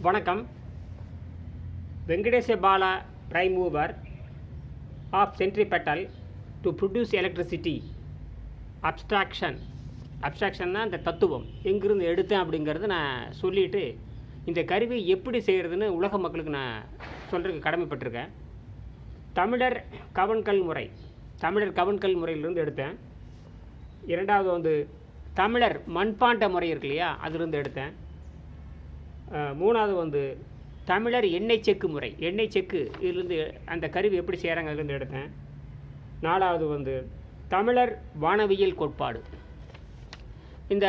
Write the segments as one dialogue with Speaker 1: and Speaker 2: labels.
Speaker 1: வணக்கம். Venkatesa Bala prime mover of centripetal to produce electricity abstraction அப்ஸ்ட்ராக்ஷன்னா அந்த தத்துவம். எங்கிருந்து எடுத்தேன் அப்படிங்கிறது நான் சொல்லிவிட்டு இந்த கருவி எப்படி செய்கிறதுன்னு உலக மக்களுக்கு நான் சொல்கிறதுக்கு கடமைப்பட்டிருக்கேன். தமிழர் கவன்கல் முறை. தமிழர் கவன்கல் முறையிலிருந்து எடுத்தேன். இரண்டாவது வந்து தமிழர் மண்பாண்ட முறை இருக்கு இல்லையா அதிலிருந்து எடுத்தேன். மூணாவது வந்து தமிழர் எண்ணெய் செக்கு முறை. எண்ணெய் செக்கு இதிலிருந்து அந்த கருவி எப்படி செய்கிறாங்க அதுலேருந்து எடுத்தேன். நாலாவது வந்து தமிழர் வானவியல் கோட்பாடு. இந்த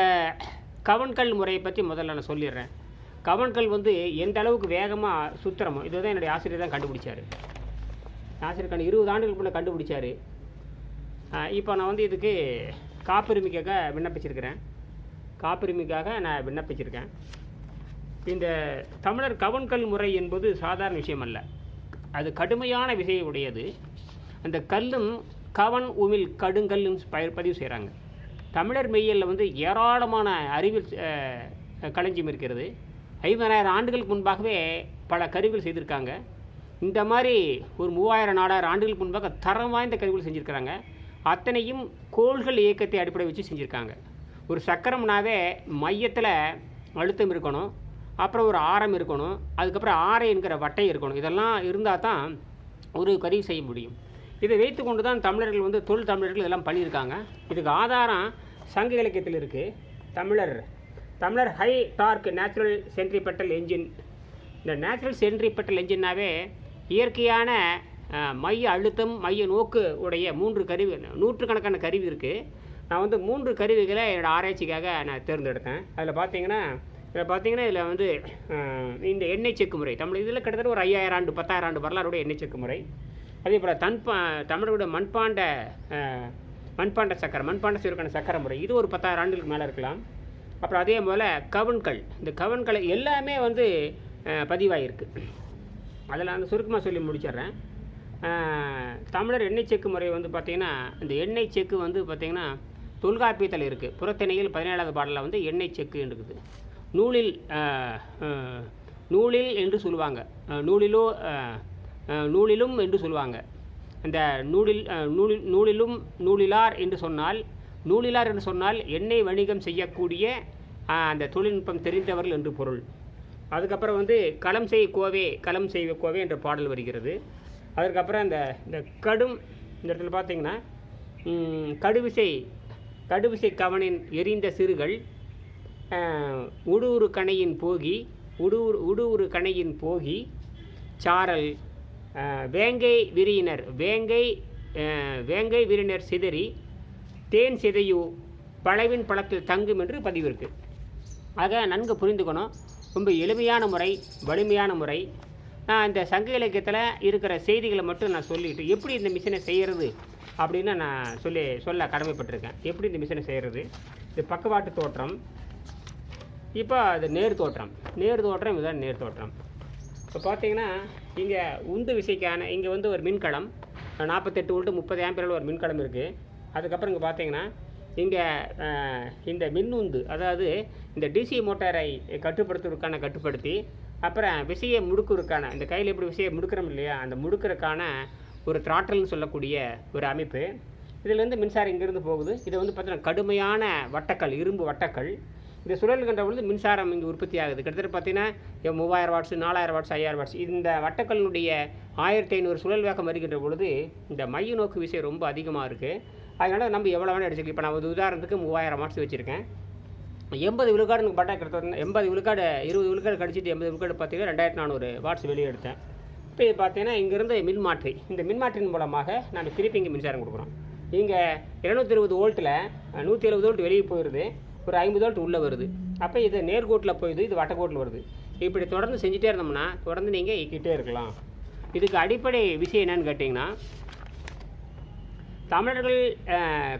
Speaker 1: கவன்கல் முறையை பற்றி முதல்ல நான் சொல்லிடுறேன். கவன்கல் வந்து எந்த அளவுக்கு வேகமாக சுத்திரமோ இதுதான் என்னுடைய ஆசிரியர் தான் கண்டுபிடிச்சார். ஆசிரியர் கண்டு இருபது ஆண்டுகளுக்கு முன்னே கண்டுபிடிச்சார். இப்போ நான் வந்து இதுக்கு காப்புரிமைக்காக விண்ணப்பிச்சிருக்கிறேன். காப்புரிமைக்காக நான் விண்ணப்பிச்சிருக்கேன். இந்த தமிழர் கவன்கல் முறை என்பது சாதாரண விஷயம் அல்ல அது கடுமையான விசையை உடையது. அந்த கல்லும் கவன் உமிழ் கடுங்கல்லும் பயிர் பதிவு செய்கிறாங்க தமிழர் மெய்யலில் வந்து ஏராளமான அறிவியல் களஞ்சியம் இருக்கிறது. ஐம்பதாயிரம் ஆண்டுகளுக்கு முன்பாகவே பல கருவிகள் செய்திருக்காங்க. இந்த மாதிரி ஒரு மூவாயிரம் நாலாயிரம் ஆண்டுகளுக்கு முன்பாக தரம் வாய்ந்த கருவிகள் செஞ்சுருக்கிறாங்க. அத்தனையும் கோள்கள் இயக்கத்தை அடிப்படை வச்சு செஞ்சுருக்காங்க. ஒரு சக்கரம்னாவே மையத்தில் அழுத்தம் இருக்கணும். அப்புறம் ஒரு ஆரம் இருக்கணும் அதுக்கப்புறம் ஆரை என்கிற வட்டை இருக்கணும். இதெல்லாம் இருந்தால் தான் ஒரு கருவி செய்ய முடியும். இதை வைத்து கொண்டு தான் தமிழர்கள் வந்து தொல் தமிழர்கள் இதெல்லாம் பண்ணியிருக்காங்க. இதுக்கு ஆதாரம் சங்க இலக்கியத்தில் இருக்குது தமிழர் தமிழர் high torque natural centripetal engine. இந்த நேச்சுரல் சென்ட்ரிபெட்டல் என்ஜின்னாவே இயற்கையான மைய அழுத்தம் மைய நோக்கு உடைய மூன்று கருவி நூற்றுக்கணக்கான கருவி இருக்குது நான் வந்து மூன்று கருவிகளை என்னோடய ஆராய்ச்சிக்காக நான் தேர்ந்தெடுத்தேன். அதில் பார்த்தீங்கன்னா இதில் பார்த்தீங்கன்னா இதில் வந்து இந்த எண்ணெய் செக்கு முறை. தமிழ் இதில் கிட்டத்தட்ட ஒரு ஐயாயிரம் ஆண்டு பத்தாயிரம் ஆண்டு வரலாறுடைய எண்ணெய் செக்கு முறை. அதே போல் தன்பா தமிழோட மண்பாண்ட மண்பாண்ட சக்கரை மண்பாண்ட சிறுக்கான சக்கரை முறை. இது ஒரு பத்தாயிரம் ஆண்டுகளுக்கு மேலே இருக்கலாம். அப்புறம் அதே போல் கவன்கள். இந்த கவன்களை எல்லாமே வந்து பதிவாயிருக்கு. அதில் அந்த சுருக்கமாக சொல்லி முடிச்சிடுறேன். தமிழர் எண்ணெய் செக்கு முறை வந்து பார்த்திங்கன்னா இந்த எண்ணெய் செக்கு வந்து பார்த்திங்கன்னா தொல்காப்பியத்தில் இருக்குது புறத்திணையில் பதினேழாவது பாடலில் வந்து எண்ணெய் செக்கு இருக்குது. நூலில் நூலில் என்று சொல்லுவாங்க. நூலிலோ நூலிலும் என்று சொல்லுவாங்க. இந்த நூலில் நூலில் நூலிலும் நூலிலார் என்று சொன்னால் நூலிலார் என்று சொன்னால் எண்ணெய் வணிகம் செய்யக்கூடிய அந்த தொழில்நுட்பம் தெரிந்தவர்கள் என்று பொருள். அதுக்கப்புறம் வந்து களம் செய் கோவே களம் செய்வ கோவே என்ற பாடல் வருகிறது. அதுக்கப்புறம் இந்த இந்த கடும் இந்த இடத்துல பார்த்தீங்கன்னா கடுவிசை கடுவிசை கவனின் எரிந்த சிறுகள் உடூரு கணையின் போகி உடுவுறு உடுவுறு கணையின் போகி சாரல் வேங்கை விரியினர் வேங்கை வேங்கை விரியினர் சிதறி தேன் சிதையு பழவின் பழத்தில் தங்கும் என்று பதிவு இருக்குது ஆக நன்கு புரிந்துக்கணும். ரொம்ப எளிமையான முறை வலிமையான முறை. நான் இந்த சங்க இலக்கியத்தில் இருக்கிற செய்திகளை மட்டும் நான் சொல்லிட்டு எப்படி இந்த மிஷினை செய்கிறது அப்படின்னு நான் சொல்லி சொல்ல கடமைப்பட்டிருக்கேன். எப்படி இந்த மிஷினை செய்கிறது இது பக்கவாட்டு தோற்றம். இப்போ அது நேர் தோற்றம். நேர் தோற்றம் இதுதான் நேர் தோற்றம். இப்போ பார்த்தீங்கன்னா இங்கே உந்து விசைக்கான இங்கே வந்து ஒரு மின்கலம். நாற்பத்தெட்டு வோல்ட்டு முப்பது ஆம்பியரில் ஒரு மின்கலம் இருக்குது அதுக்கப்புறம் இங்கே பார்த்தீங்கன்னா இங்கே இந்த மின் உந்து அதாவது இந்த டிசி மோட்டாரை கட்டுப்படுத்துவதற்கான கட்டுப்படுத்தி அப்புறம் விசையை முடுக்குவதற்கான இந்த கையில் எப்படி விசையை முடுக்கிறோம் இல்லையா அந்த முடுக்கிறதுக்கான ஒரு த்ராட்டல்னு சொல்லக்கூடிய ஒரு அமைப்பு. இதுலேருந்து மின்சாரம் இங்கேருந்து போகுது. இது வந்து பார்த்தீங்கன்னா கடுமையான வட்டக்கல் இரும்பு வட்டக்கல். இந்த சுழல்கின்ற பொழுது மின்சாரம் இங்கே உற்பத்தி ஆகுது கிட்டத்தட்ட பார்த்தீங்கன்னா மூவாயிரம் வாட்ஸ் நாலாயிரம் வாட்ஸ் ஐயாயிரம் வாட்ஸ் இந்த வட்டக்கல்லினுடைய ஆயிரத்தி ஐநூறு சுழல் வேகம் வருகின்ற பொழுது இந்த மைய நோக்கு விசை ரொம்ப அதிகமாக இருக்குது அதனால் நம்ம எவ்வளோ வேணால் அடிச்சுக்கலாம் இப்போ நான் ஒரு உதாரணத்துக்கு மூவாயிரம் வாட்ஸ் வச்சுருக்கேன். எண்பது விழுக்காடு எனக்கு பட்டா கிட்டத்தட்ட எண்பது விழுக்காடு இருபது விழுக்காடு கடிச்சிட்டு எண்பது விழுக்காடு பார்த்தீங்கன்னா ரெண்டாயிரத்தி நானூறு வாட்ஸ் வெளியே எடுத்தேன். இப்போ இது பார்த்தீங்கன்னா இங்கேருந்து மின்மாற்றி. இந்த மின்மாற்றியின் மூலமாக நான் திருப்பி இங்கே மின்சாரம் கொடுக்குறோம். இங்கே இருநூத்தி இருபது வோல்ட்டில் நூற்றி எழுபது வோல்ட் வெளியே போயிடுது ஒரு ஐம்பது வோல்ட் உள்ளே வருது. அப்போ இது நேர்கோட்டில் போயிடுது இது வட்டக்கோட்டில் வருது. இப்படி தொடர்ந்து செஞ்சுட்டே இருந்தோம்னா தொடர்ந்து நீங்கள் இயக்கிட்டே இருக்கலாம். இதுக்கு அடிப்படை விஷயம் என்னன்னு கேட்டிங்கன்னா தமிழர்கள்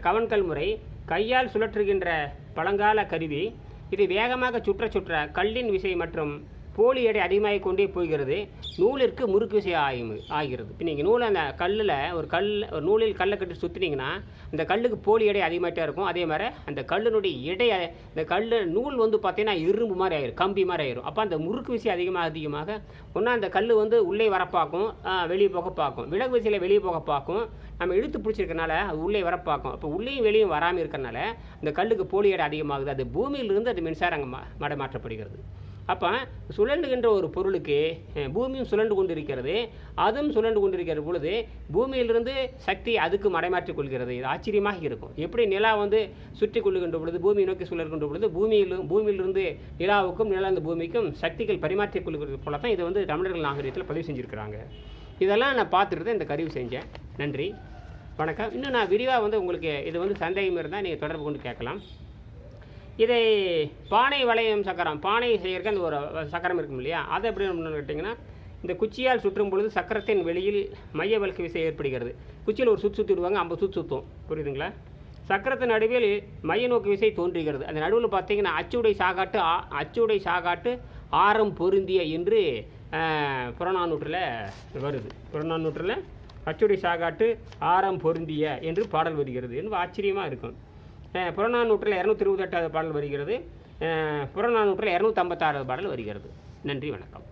Speaker 1: கவன்கல் முறை கையால் சுழற்றுகின்ற பழங்கால கருவி இது வேகமாக சுற்ற சுற்ற கல்லின் விசை மற்றும் போலி எடை அதிகமாகி கொண்டே போகிறது. நூலிற்கு முறுக்கு விசை ஆகும் ஆகிறது. இப்போ நீங்கள் நூலை அந்த கல்லில் ஒரு கல் ஒரு நூலில் கல்லை கட்டி சுற்றினீங்கன்னா அந்த கல்லுக்கு போலி எடை அதிகமாகிட்டே இருக்கும். அதே மாதிரி அந்த கல்லினுடைய எடை இந்த கல் நூல் வந்து பார்த்தீங்கன்னா இரும்பு மாதிரி ஆயிரும் கம்பி மாதிரி ஆயிரும். அப்போ அந்த முறுக்கு விசை அதிகமாக அதிகமாக ஒன்றா அந்த கல் வந்து உள்ளே வர பார்க்கும் வெளியே போக பார்க்கும் விலகு விசையில் வெளியே போக பார்க்கும் நம்ம இழுத்து பிடிச்சிருக்கனால அது உள்ளே வர பார்க்கும் அப்போ உள்ளேயும் வெளியும் வராமல் இருக்கிறனால அந்த கல்லுக்கு போலி எடை அதிகமாகுது. அது பூமியிலிருந்து அது மின்சாரம் அங்கே மா மடமாற்றப்படுகிறது. அப்போ சுழண்டுகின்ற ஒரு பொருளுக்கு பூமியும் சுழண்டு கொண்டிருக்கிறது. அதுவும் சுழண்டு கொண்டிருக்கிற பொழுது பூமியிலிருந்து சக்தி அதுக்கு மடைமாற்றிக் கொள்கிறது. இது ஆச்சரியமாக இருக்கும். எப்படி நிலா வந்து சுற்றி கொள்ளுகின்ற பொழுது பூமியை நோக்கி சுழல்கின்ற பொழுது பூமியிலும் பூமியிலிருந்து நிலாவுக்கும் நிலா இந்த பூமிக்கும் சக்திகள் பரிமாற்றிக் கொள்கிறது போல தான் இதை வந்து தமிழர்கள் நாகரிகத்தில் பதிவு செஞ்சுருக்கிறாங்க. இதெல்லாம் நான் பார்த்துட்டு இந்த கருவி செஞ்சேன். நன்றி. வணக்கம். இன்னும் நான் விரிவாக வந்து உங்களுக்கு இது வந்து சந்தேகம் இருந்தால் நீங்கள் தொடர்பு கொண்டு கேட்கலாம். இதை பானை வளையம் சக்கரம் பானை செய்யறதுக்கு அந்த ஒரு சக்கரம் இருக்கும் இல்லையா? அதை எப்படி பண்ணணும்னு கேட்டிங்கன்னா இந்த குச்சியால் சுற்றும் பொழுது சக்கரத்தின் வெளியில் மைய விளக்கு விசை ஏற்படுகிறது. குச்சியில் ஒரு சுற்று சுற்றி விடுவாங்க ஐம்பது சுற்று சுற்றும் புரியுதுங்களா? சக்கரத்தின் நடுவில் மைய நோக்கு விசை தோன்றுகிறது. அந்த நடுவில் பார்த்தீங்கன்னா அச்சுடை சாகாட்டு அச்சுடை சாகாட்டு ஆரம் பொருந்திய என்று புறநானூற்றில் வருது. புறநானூற்றில் அச்சுடை சாகாட்டு ஆரம் பொருந்திய என்று பாடல் வருகிறது. என்று ஆச்சரியமாக இருக்கும். புறநானூற்றில் இரநூத்தி இருபத்தெட்டாவது பாடல் வருகிறது. புறநானூற்றில் புறநானூற்றில் இரநூத்தம்பத்தாறாவது பாடல் வருகிறது. நன்றி வணக்கம்.